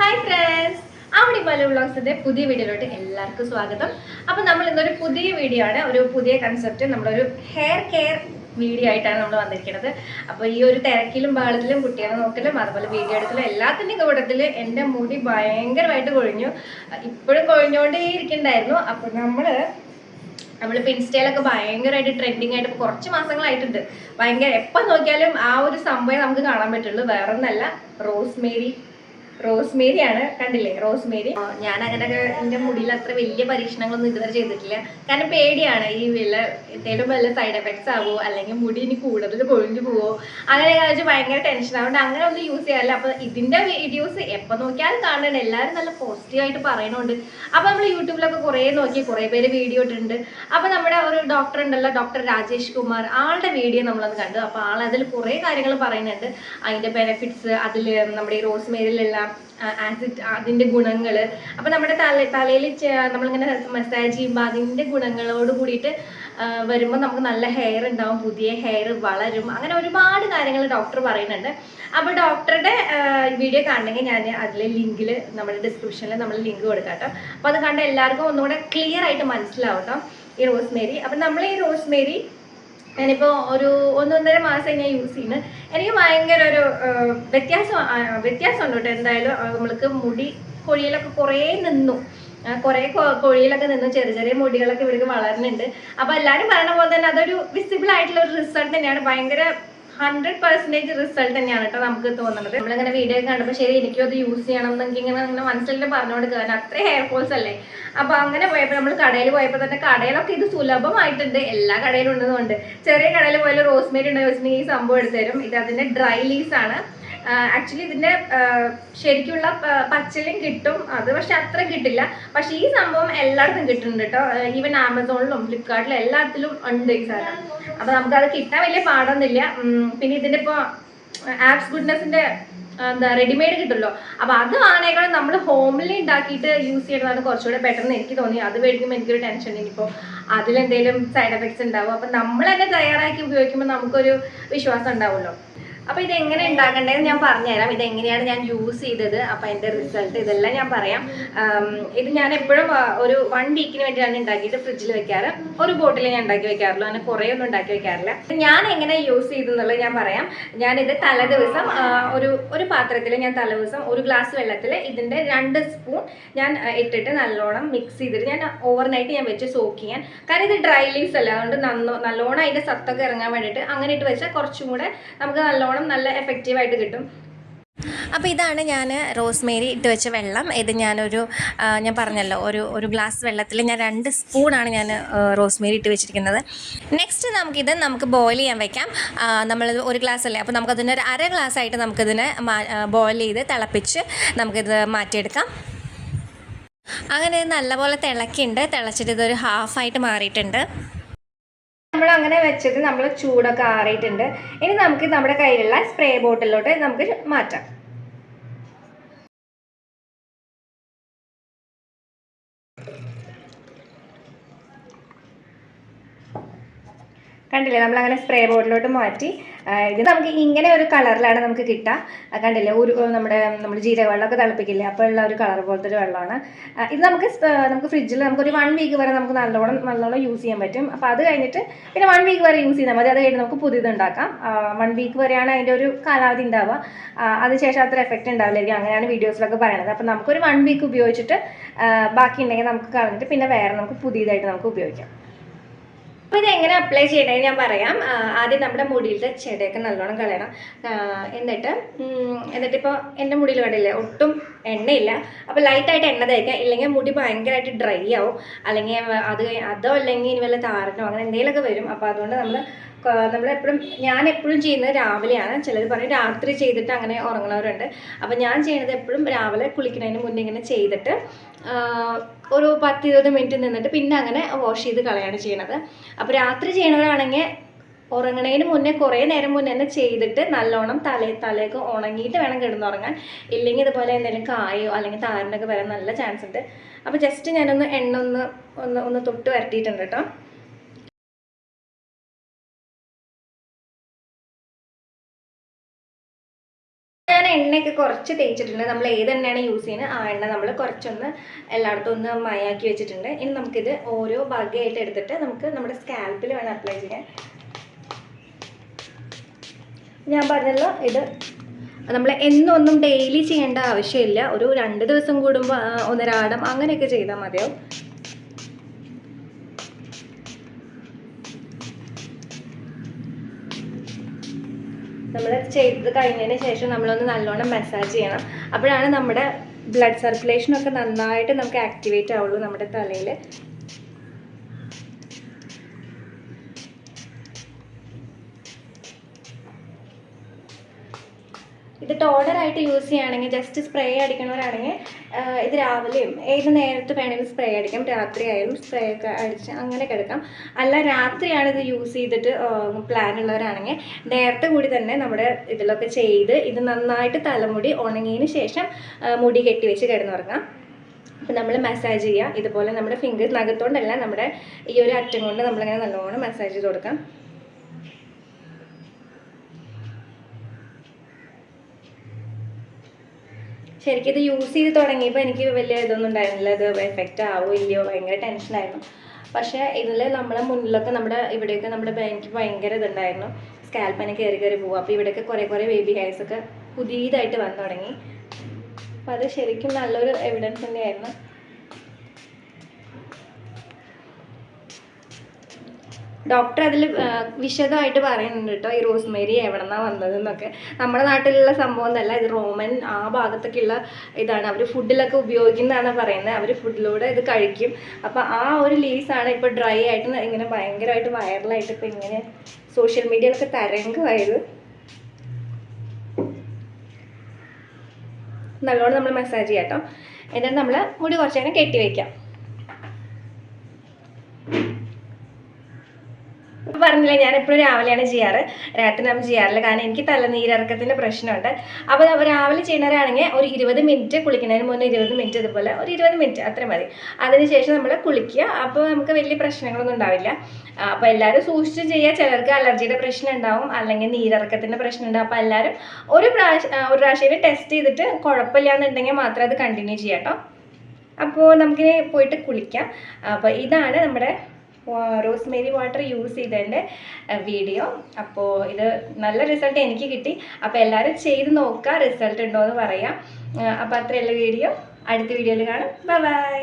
Hi friends അവിടെ പോലെ വ്ളോഗ്സിന്റെ പുതിയ വീഡിയോയിലോട്ട് എല്ലാവർക്കും സ്വാഗതം. അപ്പം നമ്മൾ ഇന്നൊരു പുതിയ വീഡിയോ ആണ്. ഒരു പുതിയ കൺസെപ്റ്റ് നമ്മളൊരു ഹെയർ കെയർ വീഡിയോ ആയിട്ടാണ് നമ്മൾ വന്നിരിക്കുന്നത്. അപ്പോൾ ഈ ഒരു തിരക്കിലും ബാളത്തിലും കുട്ടികളെ നോക്കലും അതുപോലെ വീഡിയോ എടുക്കലും എല്ലാത്തിന്റെയും കൂട്ടത്തിൽ എന്റെ മുടി ഭയങ്കരമായിട്ട് കൊഴിഞ്ഞു. ഇപ്പോഴും കൊഴിഞ്ഞുകൊണ്ടേ ഇരിക്കണ്ടായിരുന്നു അപ്പോൾ നമ്മൾ നമ്മളിപ്പോൾ ഇൻസ്റ്റയിലൊക്കെ ഭയങ്കരമായിട്ട് ട്രെൻഡിങ് ആയിട്ട് കുറച്ച് മാസങ്ങളായിട്ടുണ്ട്. ഭയങ്കര എപ്പോൾ നോക്കിയാലും ആ ഒരു സംഭവം നമുക്ക് കാണാൻ പറ്റുള്ളൂ. വേറെ ഒന്നല്ല റോസ്മേരി റോസ്മേരി ആണ് കണ്ടില്ലേ റോസ്മേരി? ഞാൻ അങ്ങനെ എന്റെ മുടിയിൽ അത്ര വലിയ പരീക്ഷണങ്ങളൊന്നും ഇതുവരെ ചെയ്തിട്ടില്ല. കാരണം പേടിയാണ് ഈ വില എന്തെങ്കിലും വല്ല സൈഡ് എഫക്ട്സ് ആവോ അല്ലെങ്കിൽ മുടി ഇനി കൂടുതൽ കൊഴിഞ്ഞു പോവോ അങ്ങനെ കാര്യം ഭയങ്കര ടെൻഷൻ അതുകൊണ്ട് അങ്ങനെ ഒന്നും യൂസ് ചെയ്യാറില്ല. അപ്പൊ ഇതിന്റെ വീഡിയോസ് എപ്പോൾ നോക്കിയാലും കാണുന്നുണ്ട്. എല്ലാവരും നല്ല പോസിറ്റീവ് ആയിട്ട് പറയുന്നുണ്ട് അപ്പൊ നമ്മൾ യൂട്യൂബിലൊക്കെ കുറേ നോക്കി കുറേ പേര് വീഡിയോ ഇട്ടുണ്ട് അപ്പൊ നമ്മുടെ ഒരു ഡോക്ടർ ഉണ്ടല്ലോ ഡോക്ടർ രാജേഷ് കുമാർ. ആളുടെ വീഡിയോ നമ്മളത് കണ്ടു. അപ്പൊ ആൾ അതിൽ കുറേ കാര്യങ്ങൾ പറയുന്നുണ്ട്. അതിന്റെ ബെനഫിറ്റ്സ് അതിൽ നമ്മുടെ ഈ റോസ്മേരിയിലുള്ള ആസിഡ് അതിന്റെ ഗുണങ്ങൾ അപ്പൊ നമ്മുടെ തല തലയിൽ നമ്മളിങ്ങനെ മസാജ് ചെയ്യുമ്പോൾ അതിന്റെ ഗുണങ്ങളോട് കൂടിയിട്ട് വരുമ്പോൾ നമുക്ക് നല്ല ഹെയർ ഉണ്ടാവും പുതിയ ഹെയർ വളരും. അങ്ങനെ ഒരുപാട് കാര്യങ്ങൾ ഡോക്ടർ പറയുന്നുണ്ട്. അപ്പോൾ ഡോക്ടറുടെ വീഡിയോ കാണണമെങ്കിൽ ഞാൻ അതിലെ ലിങ്കിൽ നമ്മുടെ ഡിസ്ക്രിപ്ഷനിൽ നമ്മൾ ലിങ്ക് കൊടുക്കാം കേട്ടോ. അപ്പോൾ അത് കണ്ട എല്ലാവർക്കും ഒന്നുകൂടെ ക്ലിയർ ആയിട്ട് മനസ്സിലാവും ഈ റോസ്മേരി. അപ്പം നമ്മൾ ഈ റോസ്മേരി ഞാനിപ്പോൾ ഒരു ഒന്നൊന്നര മാസം ഞാൻ യൂസ് ചെയ്യുന്നത് എനിക്ക് ഭയങ്കര ഒരു വ്യത്യാസം വ്യത്യാസമുണ്ട് കേട്ടോ. എന്തായാലും നമ്മൾക്ക് മുടി കൊഴിയലൊക്കെ കുറേ നിന്നു. കുറെ കൊഴിയലൊക്കെ നിന്നു. ചെറിയ ചെറിയ മുടികളൊക്കെ ഇവർക്ക് വളരുന്നുണ്ട് അപ്പോൾ എല്ലാവരും പറയുന്ന പോലെ തന്നെ അതൊരു വിസിബിൾ ആയിട്ടുള്ള ഒരു റിസൾട്ട് തന്നെയാണ്. ഭയങ്കര ഹൺഡ്രഡ് പെർസെന്റേജ് റിസൾട്ട് തന്നെയാണ് കേട്ടോ നമുക്ക് തോന്നുന്നത്. നമ്മളിങ്ങനെ വീഡിയോ കണ്ടപ്പോൾ ശരി എനിക്കും അത് യൂസ് ചെയ്യണം എന്നെങ്കിൽ ഇങ്ങനെ ഇങ്ങനെ പറഞ്ഞു പറഞ്ഞുകൊണ്ട് കാരണം അത്രയും ഹെയർ ഫോൾസ് അല്ലേ? അപ്പൊ അങ്ങനെ പോയപ്പോൾ നമ്മൾ കടയിൽ പോയപ്പോൾ തന്നെ കടയിലൊക്കെ ഇത് സുലഭമായിട്ടുണ്ട്. എല്ലാ കടയിലും ഉണ്ടെന്നുണ്ട് ചെറിയ കടയിൽ പോയാലും റോസ്മേരി വെച്ചിട്ടുണ്ടെങ്കിൽ ഈ സംഭവം എടുത്തുതരും ഇത് അതിന്റെ ഡ്രൈ ലീസ് ആണ്. ആക്ച്വലി ഇതിന്റെ ശരിക്കുള്ള പച്ചലും കിട്ടും. അത് പക്ഷെ അത്ര കിട്ടില്ല. പക്ഷെ ഈ സംഭവം എല്ലായിടത്തും കിട്ടുന്നുണ്ട് കേട്ടോ. ഈവൻ ആമസോണിലും ഫ്ലിപ്കാർട്ടിലും എല്ലായിടത്തിലും ഉണ്ട് ഈ സാധനം. അപ്പൊ നമുക്ക് അത് കിട്ടാൻ വലിയ പാടൊന്നുമില്ല. പിന്നെ ഇതിന്റെ ഇപ്പൊ ആപ്സ് ഗുഡ്നെസിന്റെ എന്താ റെഡിമെയ്ഡ് കിട്ടുമല്ലോ. അപ്പൊ അത് വാങ്ങേക്കാളും നമ്മൾ ഹോമിൽ ഉണ്ടാക്കിയിട്ട് യൂസ് ചെയ്യുന്നതാണ് കുറച്ചുകൂടെ ബെറ്റർ എന്ന് എനിക്ക് തോന്നി. അത് മേടിക്കുമ്പോൾ എനിക്കൊരു ടെൻഷൻ ഇനിയിപ്പോൾ അതിലെന്തെങ്കിലും സൈഡ് എഫക്ട്സ് ഉണ്ടാവും. അപ്പൊ നമ്മൾ തന്നെ തയ്യാറാക്കി ഉപയോഗിക്കുമ്പോൾ നമുക്കൊരു വിശ്വാസം ഉണ്ടാവുമല്ലോ. അപ്പൊ ഇത് എങ്ങനെ ഉണ്ടാക്കണ്ടേന്ന് ഞാൻ പറഞ്ഞുതരാം. ഇത് എങ്ങനെയാണ് ഞാൻ യൂസ് ചെയ്തത്? അപ്പൊ അതിന്റെ റിസൾട്ട് ഇതെല്ലാം ഞാൻ പറയാം. ഇത് ഞാൻ എപ്പോഴും ഒരു വൺ വീക്കിന് വേണ്ടിയാണ് ഉണ്ടാക്കിയിട്ട് ഫ്രിഡ്ജിൽ വെക്കാറ്. ഒരു ബോട്ടിൽ ഞാൻ ഉണ്ടാക്കി വെക്കാറുള്ളൂ. അങ്ങനെ കുറേ ഒന്നും ഉണ്ടാക്കി വെക്കാറില്ല. ഞാൻ എങ്ങനെ യൂസ് ചെയ്തു എന്നുള്ളത് ഞാൻ പറയാം. ഞാനിത് തലേ ദിവസം ഒരു ഒരു പാത്രത്തിൽ ഞാൻ തലേ ദിവസം ഒരു ഗ്ലാസ് വെള്ളത്തിൽ ഇതിന്റെ രണ്ട് സ്പൂൺ ഞാൻ ഇട്ടിട്ട് നല്ലോണം മിക്സ് ചെയ്തിട്ട് ഞാൻ ഓവർനൈറ്റ് ഞാൻ വെച്ച് സോക്ക് ചെയ്യാൻ. കാരണം ഇത് ഡ്രൈ ലീവ്സ് അല്ല? അതുകൊണ്ട് നന്നോ നല്ലോണം അതിന്റെ സത്തൊക്കെ ഇറങ്ങാൻ വേണ്ടിയിട്ട് അങ്ങനെ ഇട്ട് വെച്ചാൽ കുറച്ചും കൂടെ നമുക്ക് നല്ലോണം നല്ല എഫക്റ്റീവ് ആയിട്ട് കിട്ടും. അപ്പോൾ ഇതാണ് ഞാൻ റോസ്മേരി ഇട്ട് വെച്ച വെള്ളം. ഇത് ഞാനൊരു ഞാൻ പറഞ്ഞല്ലോ ഒരു ഒരു ഗ്ലാസ് വെള്ളത്തിൽ ഞാൻ രണ്ട് സ്പൂണാണ് ഞാൻ റോസ്മേരി ഇട്ട് വെച്ചിരിക്കുന്നത്. നെക്സ്റ്റ് നമുക്കിത് നമുക്ക് ബോയിൽ ചെയ്യാൻ വെക്കാം. നമ്മൾ ഒരു ഗ്ലാസ് അല്ലേ? അപ്പോൾ നമുക്കതിന് ഒരു അര ഗ്ലാസ് ആയിട്ട് നമുക്കിതിനെ ബോയിൽ ചെയ്ത് തിളപ്പിച്ച് നമുക്കിത് മാറ്റിയെടുക്കാം. അങ്ങനെ നല്ലപോലെ തിളക്കിണ്ട് തിളച്ചിട്ട് ഇതൊരു ഹാഫായിട്ട് മാറിയിട്ടുണ്ട്. നമ്മൾ അങ്ങനെ വെച്ചത് നമ്മൾ ചൂടൊക്കെ ആറിയിട്ടുണ്ട്. ഇനി നമുക്ക് നമ്മുടെ കയ്യിലുള്ള സ്പ്രേ ബോട്ടിലോട്ട് നമുക്ക് മാറ്റാം. കണ്ടില്ലേ? നമ്മൾ അങ്ങനെ സ്പ്രേ ബോട്ടിലോട്ട് മാറ്റി ഇത് നമുക്ക് ഇങ്ങനെ ഒരു കളറിലാണ് നമുക്ക് കിട്ടുക. കണ്ടില്ലേ? ഒരു നമ്മുടെ നമ്മൾ ജീരകവെള്ളമൊക്കെ തിളപ്പിക്കില്ലേ? അപ്പോൾ ഉള്ള ഒരു കളർ പോലത്തെ ഒരു വെള്ളമാണ് ഇത് നമുക്ക് നമുക്ക് ഫ്രിഡ്ജിൽ നമുക്ക് ഒരു വൺ വീക്ക് വരെ നമുക്ക് നല്ലോണം നല്ലോണം യൂസ് ചെയ്യാൻ പറ്റും. അപ്പോൾ അത് കഴിഞ്ഞിട്ട് പിന്നെ വൺ വീക്ക് വരെ യൂസ് ചെയ്താൽ മതി. അത് കഴിഞ്ഞ് നമുക്ക് പുതിയത് ഉണ്ടാക്കാം. വൺ വീക്ക് വരെയാണ് അതിന്റെ ഒരു കാലാവധി ഉണ്ടാവുക. അതിനുശേഷം അത്ര എഫക്റ്റ് ഉണ്ടാവില്ലായിരിക്കും. അങ്ങനെയാണ് വീഡിയോസിലൊക്കെ പറയുന്നത്. അപ്പോൾ നമുക്കൊരു വൺ വീക്ക് ഉപയോഗിച്ചിട്ട് ബാക്കി ഉണ്ടെങ്കിൽ നമുക്ക് കളഞ്ഞിട്ട് പിന്നെ വേറെ നമുക്ക് പുതിയതായിട്ട് നമുക്ക് ഉപയോഗിക്കാം. അപ്പോൾ ഇത് എങ്ങനെ അപ്ലൈ ചെയ്യണമെന്ന് ഞാൻ പറയാം. ആദ്യം നമ്മുടെ മുടിയിലത്തെ ചെടിയൊക്കെ നല്ലോണം കളയണം. എന്നിട്ട് എന്നിട്ടിപ്പോൾ എന്റെ മുടിയിൽ കണ്ടില്ലേ ഒട്ടും എണ്ണയില്ല. അപ്പോൾ ലൈറ്റായിട്ട് എണ്ണ തേക്കാം ഇല്ലെങ്കിൽ മുടി ഭയങ്കരമായിട്ട് ഡ്രൈ ആവും. അല്ലെങ്കിൽ അത് അതോ അല്ലെങ്കിൽ ഇനി വല്ല താരനോ അങ്ങനെ എന്തെങ്കിലുമൊക്കെ വരും. അപ്പോൾ അതുകൊണ്ട് നമ്മൾ നമ്മളെപ്പോഴും ഞാൻ എപ്പോഴും ചെയ്യുന്നത് രാവിലെയാണ്. ചിലർ പറയും രാത്രി ചെയ്തിട്ട് അങ്ങനെ ഉറങ്ങുന്നവരുണ്ട്. അപ്പം ഞാൻ ചെയ്യുന്നത് എപ്പോഴും രാവിലെ കുളിക്കുന്നതിന് മുന്നേ ഇങ്ങനെ ചെയ്തിട്ട് ഒരു പത്ത് ഇരുപത് മിനിറ്റ് നിന്നിട്ട് പിന്നെ അങ്ങനെ വാഷ് ചെയ്ത് കളയാണ് ചെയ്യണത്. അപ്പോൾ രാത്രി ചെയ്യണവരാണെങ്കിൽ ഉറങ്ങണതിന് മുന്നേ കുറേ നേരം മുന്നേ തന്നെ ചെയ്തിട്ട് നല്ലോണം തലേ തലയൊക്കെ ഉണങ്ങിയിട്ട് വേണം കിടന്നുറങ്ങാൻ. ഇല്ലെങ്കിൽ ഇതുപോലെ എന്തെങ്കിലും കായോ അല്ലെങ്കിൽ താരനൊക്കെ വരാൻ നല്ല ചാൻസ് ഉണ്ട്. അപ്പോൾ ജസ്റ്റ് ഞാനൊന്ന് എണ്ണ ഒന്ന് ഒന്ന് ഒന്ന് തൊട്ട് വരട്ടിയിട്ടുണ്ട് കേട്ടോ. എണ്ണയൊക്കെ കുറച്ച് തേച്ചിട്ടുണ്ട്. നമ്മൾ ഏത് എണ്ണയാണ് യൂസ് ചെയ്യുന്നത്? ആ എണ്ണ നമ്മൾ കുറച്ചൊന്ന് എല്ലായിടത്തും ഒന്ന് മയാക്കി വെച്ചിട്ടുണ്ട്. ഇനി നമുക്കിത് ഓരോ ഭാഗമായിട്ട് എടുത്തിട്ട് നമുക്ക് നമ്മുടെ സ്കാൽപ്പിൽ വേണം അപ്ലൈ ചെയ്യാൻ. ഞാൻ പറഞ്ഞല്ലോ ഇത് നമ്മൾ എന്നൊന്നും ഡെയിലി ചെയ്യേണ്ട ആവശ്യമില്ല. ഒരു രണ്ട് ദിവസം കൂടുമ്പോൾ ഒന്നരാടം അങ്ങനെയൊക്കെ ചെയ്താൽ മതിയാവും. നമ്മൾ ചെയ്ത് കഴിഞ്ഞതിന് ശേഷം നമ്മളൊന്ന് നല്ലോണം മസാജ് ചെയ്യണം. അപ്പോഴാണ് നമ്മുടെ ബ്ലഡ് സർക്കുലേഷൻ ഒക്കെ നന്നായിട്ട് നമുക്ക് ആക്ടിവേറ്റ് ആവുള്ളൂ നമ്മുടെ തലയിൽ ഇത് ടോണറായിട്ട് യൂസ് ചെയ്യുകയാണെങ്കിൽ ജസ്റ്റ് സ്പ്രേ അടിക്കണവരാണെങ്കിൽ ഇത് രാവിലെയും ഏത് നേരത്ത് വേണമെങ്കിലും സ്പ്രേ അടിക്കാം. രാത്രി ആയാലും സ്പ്രേ ഒക്കെ അടിച്ച് അങ്ങനെ കിടക്കാം അല്ല രാത്രിയാണ് ഇത് യൂസ് ചെയ്തിട്ട് പ്ലാൻ ഉള്ളവരാണെങ്കിൽ നേരത്തെ കൂടി തന്നെ നമ്മുടെ ഇതിലൊക്കെ ചെയ്ത് ഇത് നന്നായിട്ട് തലമുടി ഉണങ്ങിയതിന് ശേഷം മുടി കെട്ടി വെച്ച് കിടന്നുറങ്ങാം. അപ്പം നമ്മൾ മസാജ് ചെയ്യുക ഇതുപോലെ നമ്മുടെ ഫിംഗേഴ്സ് നഖത്തോണ്ടല്ല നമ്മുടെ ഈ ഒരു അറ്റം കൊണ്ട് നമ്മളിങ്ങനെ നല്ലോണം മസാജ് ചെയ്ത് കൊടുക്കാം. ശരിക്കും ഇത് യൂസ് ചെയ്ത് തുടങ്ങിയപ്പോൾ എനിക്ക് വലിയ ഇതൊന്നും ഉണ്ടായിരുന്നില്ല. അത് എഫക്റ്റ് ആവോ ഇല്ലയോ ഭയങ്കര ടെൻഷനായിരുന്നു പക്ഷേ ഇതിൽ നമ്മളെ മുന്നിലൊക്കെ നമ്മുടെ ഇവിടെയൊക്കെ നമ്മുടെ എനിക്ക് ഭയങ്കര ഇതുണ്ടായിരുന്നു. സ്കാൽപ്പനെ കയറി കയറി പോകും അപ്പോൾ ഇവിടെയൊക്കെ കുറേ കുറേ ബേബി ഹെയർസ് ഒക്കെ പുതിയതായിട്ട് വന്നു തുടങ്ങി. അപ്പോൾ അത് ശരിക്കും നല്ലൊരു എവിഡൻസ് തന്നെയായിരുന്നു. ഡോക്ടർ അതിൽ വിശദമായിട്ട് പറയുന്നുണ്ട് കേട്ടോ ഈ റോസ്മേരി എവിടെ നിന്നാണ് വന്നതെന്നൊക്കെ നമ്മുടെ നാട്ടിലുള്ള സംഭവം അല്ല ഇത് റോമൻ ആ ഭാഗത്തൊക്കെയുള്ള ഇതാണ്. അവർ ഫുഡിലൊക്കെ ഉപയോഗിക്കുന്നതാണ് പറയുന്നത്. അവർ ഫുഡിലൂടെ ഇത് കഴിക്കും. അപ്പോൾ ആ ഒരു ലീസാണ് ഇപ്പോൾ ഡ്രൈ ആയിട്ട് ഇങ്ങനെ ഭയങ്കരമായിട്ട് വൈറലായിട്ട് ഇപ്പോൾ ഇങ്ങനെ സോഷ്യൽ മീഡിയയിലൊക്കെ തരംഗമായത്. നല്ലോണം നമ്മൾ മസാജ് ചെയ്യാം കേട്ടോ എന്നിട്ട് നമ്മൾ മുടി കുറച്ച് കെട്ടി വയ്ക്കാം ഇപ്പൊ ഞാൻ എപ്പോഴും രാവിലെയാണ് ചെയ്യാറ്. രാത്രി നമ്മൾ ചെയ്യാറില്ല. കാരണം എനിക്ക് തലനീരിറക്കത്തിന്റെ പ്രശ്നമുണ്ട്. അപ്പോൾ അവർ രാവിലെ ചെയ്യുന്നവരാണെങ്കിൽ ഒരു ഇരുപത് മിനിറ്റ് കുളിക്കുന്നതിന് മുന്നേ ഇരുപത് മിനിറ്റ് ഇതുപോലെ ഒരു ഇരുപത് മിനിറ്റ് അത്ര മതി. അതിനുശേഷം നമ്മൾ കുളിക്കുക. അപ്പോൾ നമുക്ക് വലിയ പ്രശ്നങ്ങളൊന്നും ഉണ്ടാവില്ല. അപ്പോൾ എല്ലാവരും സൂക്ഷിച്ച് ചെയ്യുക. ചിലർക്ക് അലർജിയുടെ പ്രശ്നം ഉണ്ടാവും. അല്ലെങ്കിൽ നീരിറക്കത്തിന്റെ പ്രശ്നം ഉണ്ടാവും. അപ്പോൾ എല്ലാവരും ഒരു പ്രാവശ്യം ഒരു പ്രാവശ്യം ടെസ്റ്റ് ചെയ്തിട്ട് കുഴപ്പമില്ല എന്നുണ്ടെങ്കിൽ മാത്രം അത് കണ്ടിന്യൂ ചെയ്യാം കേട്ടോ. അപ്പോൾ നമുക്കിനി പോയിട്ട് കുളിക്കാം. അപ്പോൾ ഇതാണ് നമ്മുടെ റോസ്മേരി വാട്ടർ യൂസ് ചെയ്തതിന്റെ വീഡിയോ അപ്പോൾ ഇത് നല്ല റിസൾട്ട് എനിക്ക് കിട്ടി. അപ്പോൾ എല്ലാവരും ചെയ്ത് നോക്കുക റിസൾട്ട് ഉണ്ടോ എന്ന് പറയാം. അപ്പോൾ അത്രയുള്ള വീഡിയോ അടുത്ത വീഡിയോയിൽ കാണാം. ബൈ